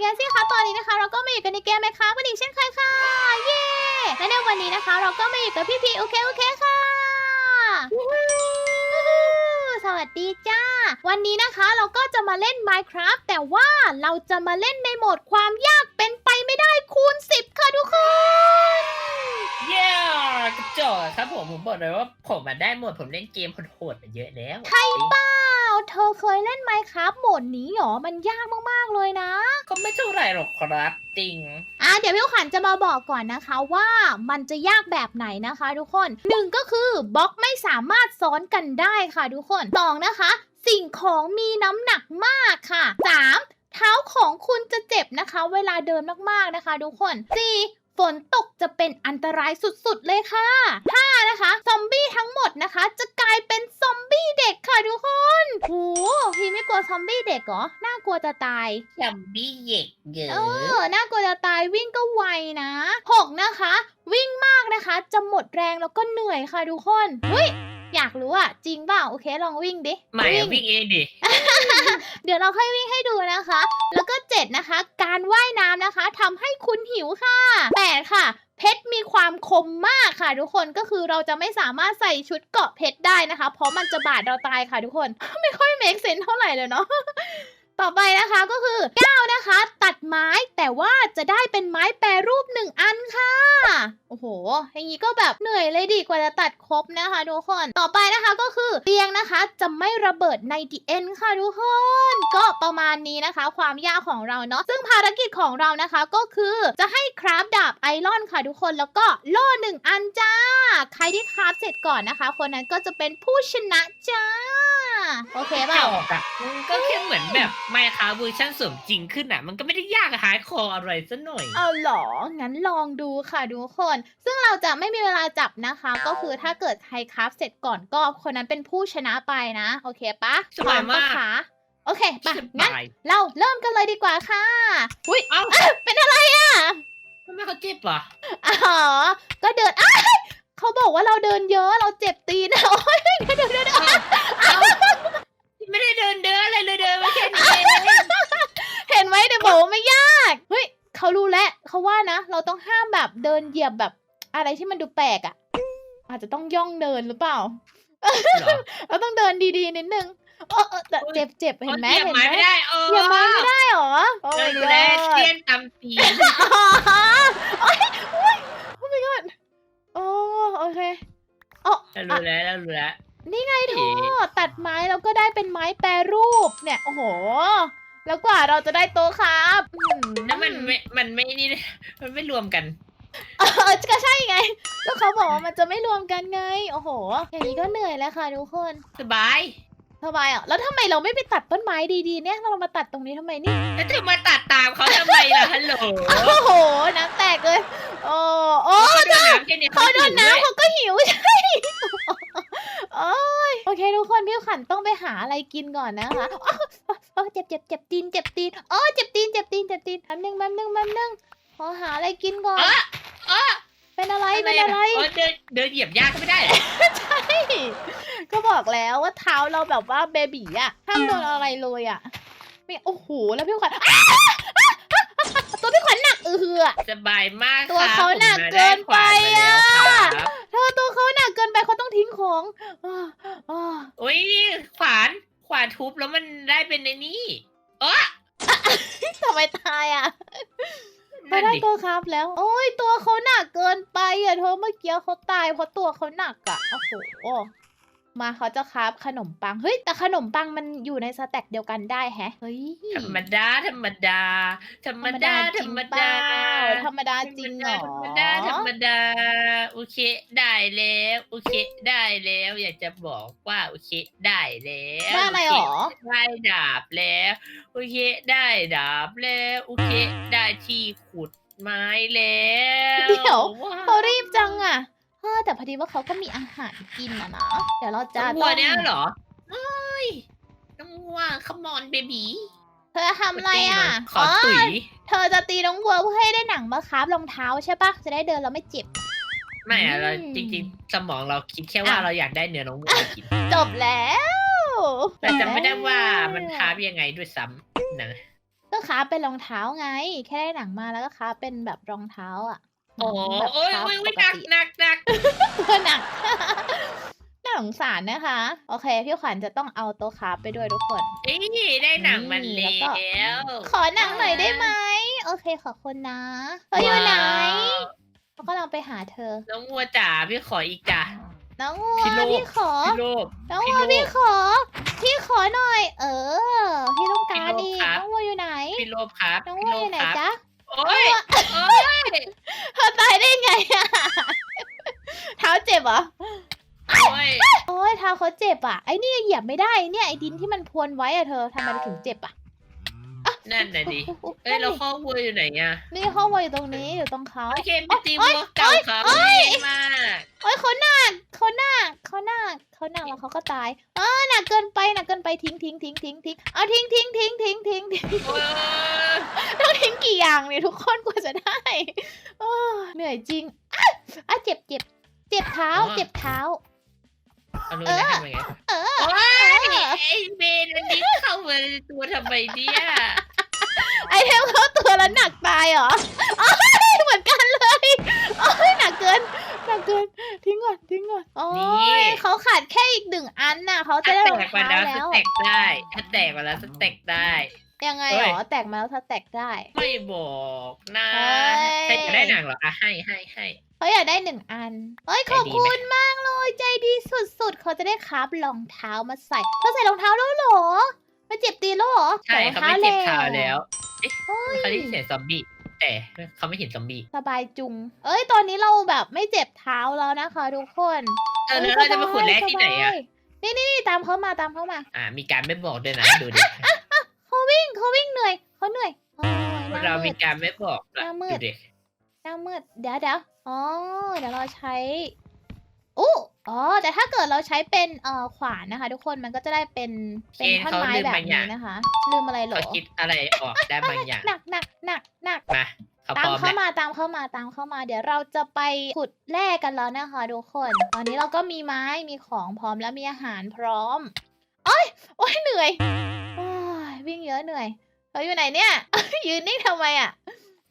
แยซี่คะตอนนี้นะคะ เราก็มาอยู่กันในเกมไหมคะกันอีกเช่นเคยค่ะ เย้และในวันนี้นะคะ เราก็มาอยู่กับพี่พีโอเคโอเคค่ะวู้ฮู้สวัสดีจ้า วันนี้นะคะเราก็จะมาเล่น Minecraft แต่ว่าเราจะมาเล่นในโหมดความยากเป็นไปไม่ได้คูณ 10 ค่ะทุกคนเย้กระจอกครับผมผมบอกเลยว่าผมมาได้หมดผมเล่นเกมโหดๆมาเยอะแล้วใช่เปล่าเธอเคยเล่น Minecraft โหมดนี้หรอ มันยากมากๆเลยนะ ก็ไม่เท่าไหร่หรอกครับจริง อะเดี๋ยวพี่ขวัญจะมาบอกก่อนนะคะว่ามันจะยากแบบไหนนะคะทุกคนหนึ่งก็คือบล็อกไม่สามารถซ้อนกันได้ค่ะทุกคนสองนะคะ สิ่งของมีน้ำหนักมากค่ะสามเท้าของคุณจะเจ็บนะคะ เวลาเดินมากๆนะคะ ทุกคนสี่ฝนตกจะเป็นอันตรายสุดๆเลยค่ะห้านะคะ ซอมบี้ทั้งหมดนะคะ จะกลายเป็นซอม บี้เด็กค่ะทุกคนโหพี่ไม่กลัวซอมบี้เด็กเหรอ น่ากลัวจะตายจัมบี้เหยกเยอะเออ น่ากลัวจะตายวิ่งก็ไวนะหกนะคะ วิ่งมากนะคะ จะหมดแรงแล้วก็เหนื่อยค่ะทุกคนเฮ้ยอยากรู้อะจริงเปล่าโอเคลองวิ่งดิไม่อะวิ่งเองดิ เดี๋ยวเราค่อยวิ่งให้ดูนะคะ แล้วก็เจ็ดนะคะ การว่ายน้ำนะคะทำให้คุณหิวค่ะแปดค่ะ เพชรมีความคมมากค่ะทุกคนก็คือเราจะไม่สามารถใส่ชุดเกราะเพชรได้นะคะ เพราะมันจะบาดเราตายค่ะทุกคน ไม่ค่อยเมคเซนเท่าไหร่เลยเนาะ ต่อไปนะคะก็คือ 9 นะคะ ตัดไม้แต่ว่าจะได้เป็นไม้แปรรูปหนึ่งอันค่ะ โอ้โห อย่างนี้ก็แบบเหนื่อยเลยดีกว่าจะตัดครบนะคะทุกคน ต่อไปนะคะก็คือเตียงนะคะจะไม่ระเบิดในดีเอ็นค่ะทุกคน ก็ประมาณนี้นะคะ ความยากของเราเนาะซึ่งภารกิจของเรานะคะก็คือจะให้คราฟดาบไอรอนค่ะทุกคนแล้วก็โล่หนึ่งอันจ้า ใครที่คราฟเสร็จก่อนนะคะ คนนั้นก็จะเป็นผู้ชนะจ้า โอเคเปล่า ก็แค่เหมือนแบบไมค์คาเวอร์ชันสมจริงขึ้นอะ มันก็ไม่ได้ยากหายคออะไรซะหน่อย เอาเหรอ งั้นลองดูค่ะทุกคน ซึ่งเราจะไม่มีเวลาจับนะคะ ก็คือถ้าเกิดไฮคราฟเสร็จก่อนก็คนนั้นเป็นผู้ชนะไปนะ โอเคปะสบายมาก พร้อปะคะโอเคปะสงั้นบายเราเริ่มกันเลยดีกว่าค่ะ อุ้ยเอ้าเป็นอะไรอะ ทำไมเขาเจ็บอะอ๋อ ก็เดินอ้ายเขาบอกว่าเราเดินเยอะ เราเจ็บตีน โอ้ยเดี๋ยวเดี๋ยวเดี๋ยวเอ้า ไม่ได้เดินเดินอะไรเลยเดินมาแค่นี้เองเห็นไหมเดี๋ยวบอกว่าไม่ยากเฮ้ยเขารู้แล้วเขาว่านะ เราต้องห้ามแบบเดินเหยียบแบบอะไรที่มันดูแปลกอะ อาจจะต้องย่องเดินหรือเปล่า เหรอเราต้องเดินดีๆนิดนึงเออเออแต่เจ็บเจ็บเห็นไหมเหยียบเห็นไม้ไหมไม่ได้เออเหยียบไม้ไม่ได้เหรอโอ้เดิ my นดูแล god เตี้ยนตำตีนอ๋อโอ้ยโอ้ยโอ้ my god โอ้โอเค เรารู้แล้วเรารู้แล้ว นี่ไงเธอตัดไม้แล้วก็ได้เป็นไม้แปรรูปเนี่ยโอ้โห แล้วกว่าเราจะได้โต๊ะครับอืแล้วมันไม่มันไม่นี่มันไม่รวมกันเออก็ใช่ไง ก็เขาบอกว่ามันจะไม่รวมกันไง โอ้โหอย่างนี้ก็เหนื่อยแล้วค่ะทุกคน สบายทำไมอะ แล้วทำไมเราไม่ไปตัดต้นไม้ดีๆ เนี่ย เรามาตัดตรงนี้ทำไมเนี่ยแล้วเธอมาตัดตามเขาทำไมล่ะฮัลโหล โอ้โห น้ำแตกเลย โอ้โอ้เขาโดนน้ำแค่นี้เขาโดนหิวด้วยน้ำเขาก็หิวใช่โอ้ยโอ เคทุกคนพี่ขันต้องไปหาอะไรกินก่อนนะคะอ้าวอ้าวเจ็บเจ็บเจ็บตีนเจ็บตีนโอ้เจ็บตีนเจ็บตีนเจ็บตีนแป๊บนึงแป๊บนึงแป๊บนึงขอหาอะไรกินก่อนเออเออเป็นอะไรอะไรเป็นอะไรเออเดินเดินเหยียบยากก็ไม่ได้เหรอใช่ก็บอกแล้วว่าเท้าเราแบบว่าเบบีอะห้ามโดนอะไรเลยอะไม่โอ้โหแล้วพี่ขวัญอ้าวอ้าวอ้าวอ้าวตัวพี่ขวัญหนักเออหือ สบายมากตัวครับเขาหนักผมมเกินไปด้ขวานมาแล้วครับเธอตัวเขาหนักเกินไปเขาต้องทิ้งของ อ้าวอ้าวอุ้ยขวานขวานทุบแล้วมันได้เป็นในนี่เออทำไมตายอะไม่นั่นได้ดิตัวครับแล้ว โอ้ยตัวเขาหนักเกินไปอะเธอเมื่อกี้เขาตายเพราะตัวเขาหนักอะโอ้โห มาเขาจะคราฟขนมปัง เฮ้ย แต่ขนมปังมันอยู่ในสแต็กเดียวกันได้แฮะ เฮ้ย ธรรมดาธรรมดา ธรรมดาธรรมดา ธรรมดาจริงเหรอ ธรรมดาธรรมดา โอเคได้แล้วโอเคได้แล้ว อยากจะบอกว่าโอเคได้แล้วได้อะไรหรอโเคได้ดาบแล้วโอเคได้ดาบแล้วโอเคได้ที่ขุดไม้แล้ว เดี๋ยวว้าเขารีบจังอะเออแต่พอดีว่าเขาก็มีอาหารกินอะนะเดี๋ยวเราจะน้องต้วัวองเนี่ยเหรอเอ้ยน้องวัวขมอนเบบีเธอทำอะไรอะขอตุ๋ยเธอจะตีน้องวัวเพื่อให้ได้หนังมาคราฟรองเท้าใช่ปะจะได้เดินแล้วไม่เจ็บ ไม่อะเราอืมจริง ๆ สมองเราคิดแค่ว่าอะ เราอยากได้เนื้อน้องวัวมากินจบแล้วแต่จำไม่ได้ว่ามันทาบยังไงด้วยซ้ำนะก็ก็ค้าเป็นรองเท้าไง แค่ได้หนังมาแล้วก็ค้าเป็นแบบรองเท้าอะโอ้แบบโอ้ยค้าโอ้ยปโอ้ยกหนักติหนักหนัก ตัวหนัก น่าสงสารนะคะ โอเค พี่ขวัญจะต้องเอาโต๊ะค้าไปด้วยทุกคน นี่ได้หนังมันนี่แล้แล้วก็วขอหนังหน่อยได้ไหม โอเคขอบคุณนะเธออยู่ไหนเขากำลังไปหาเธอ น้องวัวจ๋าพี่ขออีกจ้ะน้องวัวพี่โลภพี่ขอพี่โลภน้องพี่วัวโลภพี่ขอ พี่ขอหน่อย เออ พี่ต้องการพี่อีโลภกครับน้องวัวอยู่ไหน พี่โลภครับน้องพี่วัวโลอยู่ไหนภครับจ๊ะโอ้ยโอ้ยเธอตายได้ไงอะเท้าเจ็บเหรอ โอ้ยโอ้ยเท้าเขาเจ็บอะไอ้นี่เหยียบไม่ได้เนี่ยไอ้ดินที่มันพรวนไว้อะเธอทำไมมันถึงเจ็บอะนั่นน่ะดิเอ้ยเราข้อวัวอยู่ไหนอะนี่ห้องวัวอยู่ตรงนี้อยู่ตรงเขาโอเคไปตีวัวเก่าครับโอ๊ยดีมากโอ้ยเขาหนักเขาหนักเขาหนักเขาหนักแล้วเขาก็ตายเออหนักเกินไปหนักเกินไปทิ้งทิ้งทิ้งทิ้งทิ้งเอาทิ้งทิ้งทิ้งทิ้งทิ้งทิ้งโอ้ยต้องทิ้งกี่อย่างเนี่ยทุกคนกว่าจะได้โอ้เหนื่อยจริงอะอะเจ็บเจ็บเจ็บเท้าเจ็บเท้า เอาเลยนะทำไงเออ โอ้เอยอไอ้เบนอันนี้เข้ามาในตัวทำไมเนี่ยไอเทมเขาตัวแล้วหนักตายเหรอโอ้ยเหมือนกันเลยโอ้ยหนักเกิน หนักเกิน ทิ้งก่อนทิ้งก่อนโอ้ยเขาขาดแค่อีกหนึ่งอันน่ะเขาจะถ้าได้แตรองกมาเท้าแล้วสแล้วเต็กได้ถ้าแตกมาแล้วสเต็กได้ ยังไงเฮ้หรยอแตกมาแล้วถ้าแตกได้ ไม่บอกนะเฮ้ยใครจะได้หนังเหรออะให้ให้ให้ เขาอยากได้หนึ่งอันเอ้ยใจขอบดีคุไหมณมากเลยใจดีสุดๆ เขาจะได้คราบรองเท้ามาใส่เขาใส่รองเท้าแล้วเหรอไม่เจ็บตีนแล้วเหรอใช่ใส่รองเขาไม่เจ็บเท้าแล้วเฮ้ยเขาได้ยินเสียงซอมบี้แต่เขาไม่เห็นซอมบี้สบายจุง เอ้ยตอนนี้เราแบบไม่เจ็บเท้าแล้วนะคะทุกคนเออแล้วเราจะมาขุดแร่ที่ไหนอะสบายนี่นี่นี่ตามเขามาตามเขามา อ่ามีการไม่บอกด้วยนะดูดิ เขาวิ่งเขาวิ่งเหนื่อยเขาเหนื่อยโอ้ยหน้เรามืมีด การไม่บอกหน้ามืด ดูดิหน้ามืดเดี๋ยวเดี๋ยวอ๋อเดี๋ยวเราใช้อู้อ๋อแต่ถ้าเกิดเราใช้เป็นเอ่อขวานนะคะ ทุกคนมันก็จะได้เป็นเป็นท่อนไม้แบบนี้นะคะลืมอะไรเหรอเขาคิดอะไรออกได้บางอย่างหนักหนักหนักหนัก มาเขาตาพมร้อมเข้าแล้วมาตามเข้ามาตามเข้ามาเดี๋ยวเราจะไปขุดแร่กันแล้วนะคะทุกคน ตอนนี้เราก็มีไม้มีของพร้อมแล้วมีอาหารพร้อมโอ้ยโอ้ยเหนื่อยโอ้ย วิ่งเยอะเหนื่อยเขาอยู่ไหนเนี่ย ยืนนิ่งทำไมอะ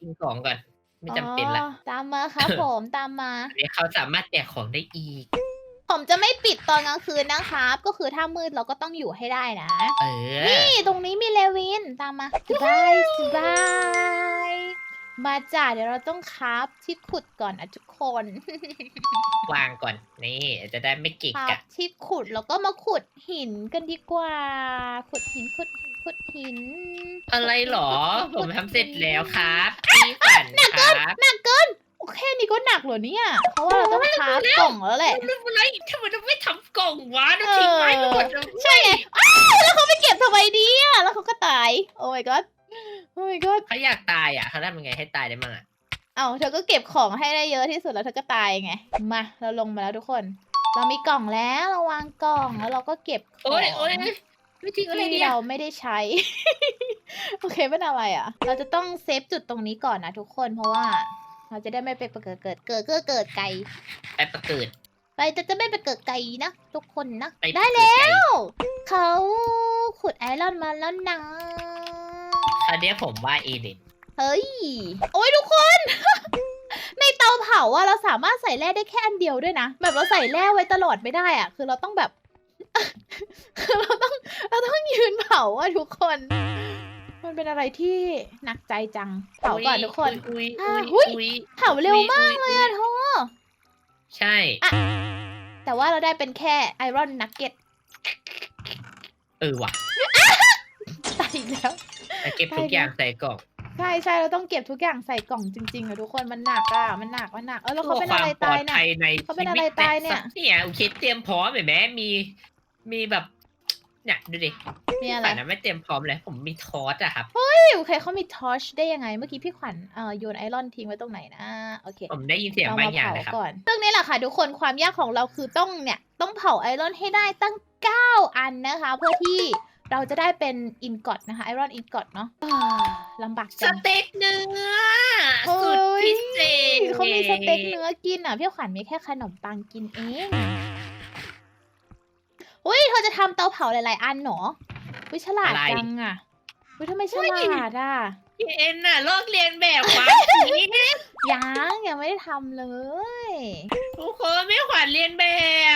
กินของก่อน ไม่จำเป็นละอ๋อตามมาครับผมตามมา เดี๋ยวเขาสามารถแจกของได้อีก ผมจะไม่ปิดตอนกลางคืนนะครับ ก็คือถ้ามืดเราก็ต้องอยู่ให้ได้นะ เออ นี่ตรงนี้มีเลวินตามมาสบายสบายมาจ้าเดี๋ยวเราต้องคราฟที่ขุดก่อนนะทุกคน วางก่อน นี่จะได้ไม่เกิกคราอะฟที่ขุดแล้วก็มาขุดหินกันดีกว่า ขุดหินขุดหิน ขุดหินอะไรหรอขุดผมทำเสร็จแล้วครับพี่ฝันครับหนักเกินโอเคนี่ก็หนักเหรอเนี่ยเพราะว่าเราต้องคราฟกล่องแล้วแหละไม่เป็นไรทำไมเราไม่ทำกล่องวะเราทิ้งไว้ทั้งหมดเลยใช่ไงอ้าวแล้วเขาไปเก็บทำไมดีอะแล้วเขาก็ตาย โอ้ my god โอ้ my god เขาอยากตายอะเขาทำยังไงให้ตายได้มั่งอะเอาเธอก็เก็บของให้ได้เยอะที่สุดแล้วเธอก็ตายไงมาเราลงมาแล้วทุกคน เรามีกล่องแล้วเราวางกล่องแล้วเราก็เก็บขอโอ้งยโอ้ย ไม่ทิ้งอะไรที่เนี่ย เราไม่ได้ใช้ โอเคเป็นอะไรอะ เราจะต้องเซฟจุดตรงนี้ก่อนนะทุกคนเพราะว่า เราจะได้ไม่ไปเกิดเกิดเกิดเกิดเกิดไกลไปประเกิดไปจะจะไม่ไปเกิดไกลนะทุกคนนะไปได้เกิแล้วไกเขาขุดไอรอนมาแล้วนะคราวเนี้ยผมว่าเอเดนเฮ้ยโอ้ยทุกคน ในเตาเผาอะเราสามารถใส่แร่ได้แค่อันเดียวด้วยนะ แบบเราใส่แร่ไว้ตลอดไม่ได้อะคือเราต้องแบบ คือเราต้องเราต้องยืน เผาอะทุกคน มันเป็นอะไรที่หนักใจจังเผาก่อนทุกคนอุ้ยอ่าอุ้ยอุ๊ยอุ้ยเผาเร็วมากเลยอะโทใช่แต่ว่าเราได้เป็นแค่ไอรอนนักเก็ตเออว่ะตายอีกแล้วแต่เก็บทุกอย่างใส่กล่องใช่ใช่เราต้องเก็บทุกอย่างใส่กล่องจริงๆอะทุกคนมันหนักอะมันหนักมันหนักเออแล้วเขาเป็นอะไรตายเนี่ยพื่อควมปลอดภัยในเขาเป็นอะไรตายเนี่ยชีวิตแเนี่ยโอเคเตรียมพร้อมเห็นไหมมี มีแบบ เนี่ยดูดิมีอะไร ฝันนะไม่เตรียมพร้อมเลยผมมีทอสอะครับโอเคเขามีทอชได้ยังไง เมื่อกี้พี่ขวัญเอ่อโยนไอรอนทิ้งไว้ตรงไหนนะ โอเคผมได้ยินเสียงเราบางมาอย่างเผานะครับ ก่อนซึ่งนี่แหละค่ะทุกคนความยากของเราคือต้องเนี่ย ต้องเผาไอรอนให้ได้ตั้ง 9 อันนะคะ เพื่อที่เราจะได้เป็นอินกอตนะคะไอรอนอินกอตเนาะอ่าลำบากสจัง เต็กเนื้อเฮ้ยสุดพิเศษเขามีสเต็กเนื้อกินอะพี่ขวัญมีแค่ขนมปังกินเอง อุ้ยเธอจะทำเตาเผาหลาย ๆ อันเหรอวิฉลาดจังอะเฮ้ยทำไมฉลาดอะพี่ เอ็นน่ะลอกเรียนแบบขวานสียังยังไม่ได้ทำเลย ทุกคนไม่ขวัญเรียนแบ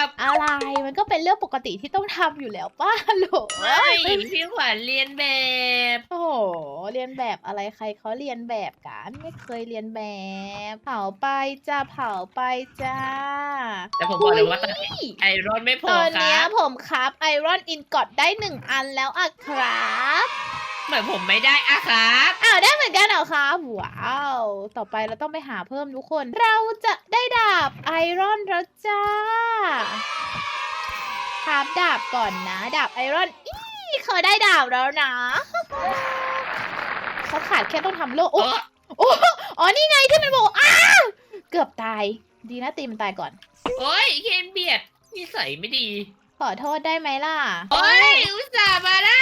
บอะไรมันก็เป็นเรื่องปกติที่ต้องทำอยู่แล้วป้าโหลไม่พี่ขวัญเรียนแบบ โอ้โหเรียนแบบอะไรใครเขาเรียนแบบกันไม่เคยเรียนแบบ เผาไปจ้าเผาไปจ้าแต่ผมบอกเลยว่าตอนนี้ไอรอนไม่พตออนคเนี้ยรับผมครับไอรอนอินกอดได้หนึ่งอันแล้วอะครับ เหมือนผมไม่ได้อะครับ อ้าวได้เหมือนกันเหรอครับว้าว ต่อไปเราต้องไปหาเพิ่มทุกคน เราจะได้ดาบไอรอนแล้วจ้าครับดาบก่อนนะ ดาบไอรอน อีเขาได้ดาบแล้วนะ เขาขาดแค่ต้องทำโล่โอ้โอ้โอ้อ๋อนี่ไงที่มันบอกอ้าเกือบตาย ดีนะตีมันตายก่อน โอ้ยเคนเบียดนิสัยไม่ดี ขอโทษได้ไหมล่ะ โอ้ยอุตส่าห์มาได้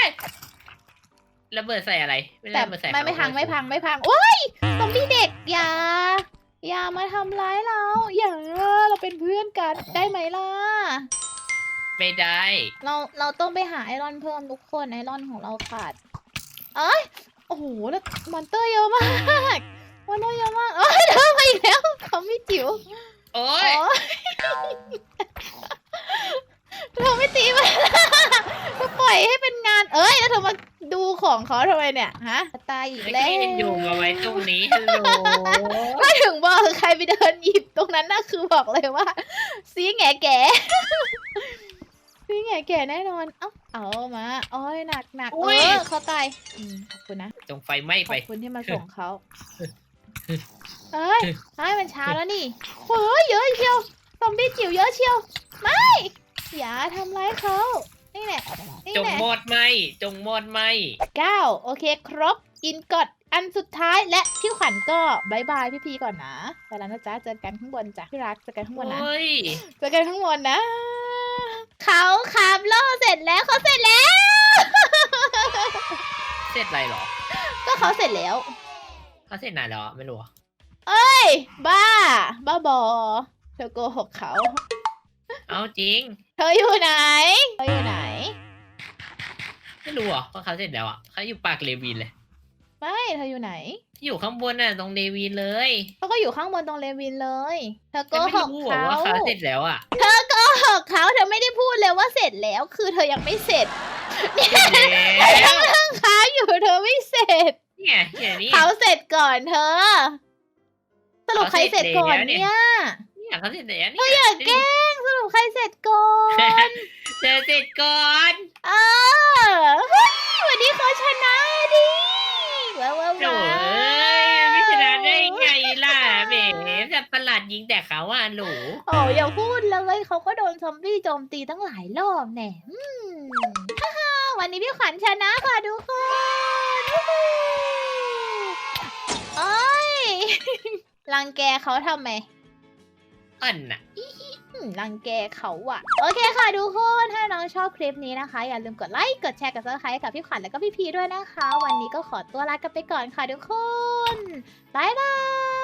ระเบิดใส่อะไร ไม่ได้แต่ระเบิดใส่ไม่ไม่เขาพังไม่พังไม่พังโอ้ยซอมบี้เด็กอย่าอย่ามาทำร้ายเรา อย่าเราเป็นเพื่อนกันได้ไหมล่ะ ไม่ได้ เราเราต้องไปหาไอรอนเพิ่มทุกคนไอรอนของเราขาด เอ้ยโอ้โหแล้วมอนเตอร์เยอะมากมอนเตอร์เยอะมากเอ้ยเธอมาอีกแล้วเขาไม่จิ๋วโอ้โอ้ยย เธอไม่ตีมันเธอปล่อยให้เป็นงาน เอ้ยแล้วเธอมาดูของเขาทำไมเนี่ยฮะตายอีกแล้วแล้วก็ยังอยู่มาไว้ตรงนี้ฮัลโหลก็ถึงบอกใครไปเดินหยิบตรงนั้นน่ะคือบอกเลยว่าซีแง่แก่ซีแง่แก่แน่นอน เอ้าเอามาโอ้ยหนักหนักเออเขาตายอืมขอบคุณนะจงไฟไหม้ขไปอบคุณที่มาส่งเขาเอ้ยไอ้มันเช้าแล้วนี่เฮ้ยเยอะเชียวซอมบี้จิ๋วเยอะเชียวไม่ อย่าทำร้ายเขานี่แหละนี่จงแหละหมดไหมจงหมดไหมเก้าโอเค ครบอินกอดอันสุดท้ายและพี่ขวัญก็บายบายพี่พีก่อนนะไปแล้วนะจ๊ะเจอกันข้างบนจ้ะพี่รักเจอกันข้างบนนะโอ้ยเจอกันข้างบนนะ เขาขับโล่เสร็จแล้วเขาเสร็จแล้ว เสร็จอะไรหรอก็เขาเสร็จแล้วเขาเสร็จนานแล้วอะไม่รู้อะเอ้ยบ้า บ้าบอเธอโกหกเขา เอาจริง เธออยู่ไหน เธออยู่ไหน ไม่รู้อะว่าเขาเสร็จแล้วอะเขาอยู่ปากเลวินเลย ไม่เธออยู่ไหน อยู่ข้างบนน่ะตรงเลวินเลยเขาก็อยู่ข้างบนตรงเลวินเลย เธอโกแต่ไม่หกรู้อะเขาว่าเขาเสร็จแล้วอะเธอโกหกเขาเธอไม่ได้พูดเลยว่าเสร็จแล้ว คือเธอยังไม่เสร็จเสร็จแล้วค้าอยู่เธอไม่เสร็จ เนี่ยเนี่ยนี่ เขาเสร็จก่อนเธอ สรุปใครเสร็จก่อนเขาเสร็จแล้วเนี่ย เนี่ย เนี่ยเขาเสร็จแล้วเธเนี่อยอย่าแกล้ง สรุปใครเสร็จก่อนเธอเสร็จก่อนเออเฮ้ยวันนี้เขาชนะดิว้าวว้าวโอ้ว้าวยไม่ชนะได้ไงล่ะแหมแต่ประหลาดยิงแต่เขาอะหนูโอ้อย่าพูดเลยเขาก็โดนซอมบี้โจมตีตั้งหลายรอบแน่อืมฮ่าฮ่าวันนี้พี่ขวัญชนะค่ะทุกคนวู้ฮู้โอ้ย รังแกเขาทำไมอันน่ะอืม รังแกเขาอะโอเคค่ะทุกคนถ้าน้องชอบคลิปนี้นะคะ อย่าลืมกดไลค์ กดแชร์ กดซับสไครต์กับพี่ขวัญแล้วก็พี่พีด้วยนะคะ วันนี้ก็ขอตัวลากันไปก่อนค่ะทุกคน บ๊ายบาย